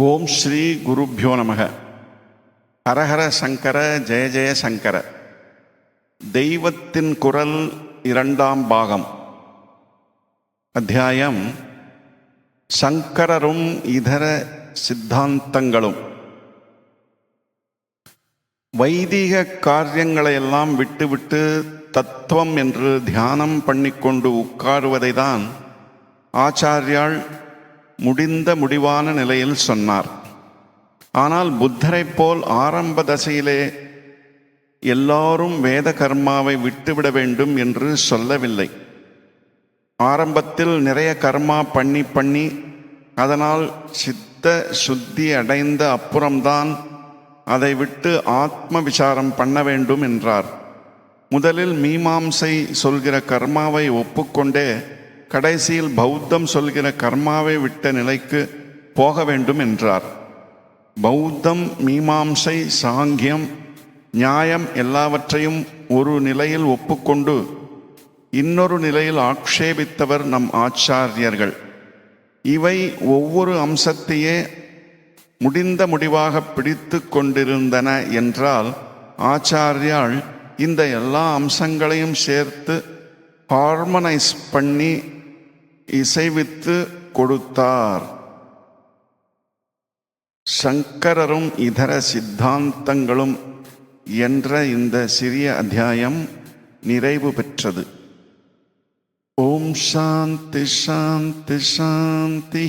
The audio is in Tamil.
ஓம் ஸ்ரீ குருப்பியோ நமக. ஹரஹர சங்கர ஜெய ஜெய சங்கர. தெய்வத்தின் குரல் இரண்டாம் பாகம். அத்தியாயம் சங்கரரும் இதர சித்தாந்தங்களும். வைதிக காரியங்களையெல்லாம் விட்டுவிட்டு தத்துவம் என்று தியானம் பண்ணிக்கொண்டு உட்காருவதை தான் ஆச்சாரியாள் முடிந்த முடிவான நிலையில் சொன்னார். ஆனால் புத்தரைப் போல் ஆரம்ப தசையிலே எல்லாரும் வேத கர்மாவை விட்டுவிட வேண்டும் என்று சொல்லவில்லை. ஆரம்பத்தில் நிறைய கர்மா பண்ணி பண்ணி அதனால் சித்த சுத்தி அடைந்த அப்புறம்தான் அதை விட்டு ஆத்ம விசாரம் பண்ண வேண்டும் என்றார். முதலில் மீமாம்சை சொல்கிற கர்மாவை ஒப்புக்கொண்டே கடைசியில் பௌத்தம் சொல்கிற கர்மாவை விட்ட நிலைக்கு போக வேண்டும் என்றார். பௌத்தம் மீமாம்சை சாங்கியம் நியாயம் எல்லாவற்றையும் ஒரு நிலையில் ஒப்புக்கொண்டு இன்னொரு நிலையில் ஆக்ஷேபித்தவர் நம் ஆச்சாரியர்கள். இவை ஒவ்வொரு அம்சத்தையே முடிந்த முடிவாக பிடித்து கொண்டிருந்தன என்றால் ஆச்சாரியால் இந்த எல்லா அம்சங்களையும் சேர்த்து ஹார்மனைஸ் பண்ணி இசைவித்து கொடுத்தார். சங்கரரும் இதர சித்தாந்தங்களும் என்ற இந்த சிறிய அத்தியாயம் நிறைவு பெற்றது. ஓம் சாந்தி சாந்தி சாந்தி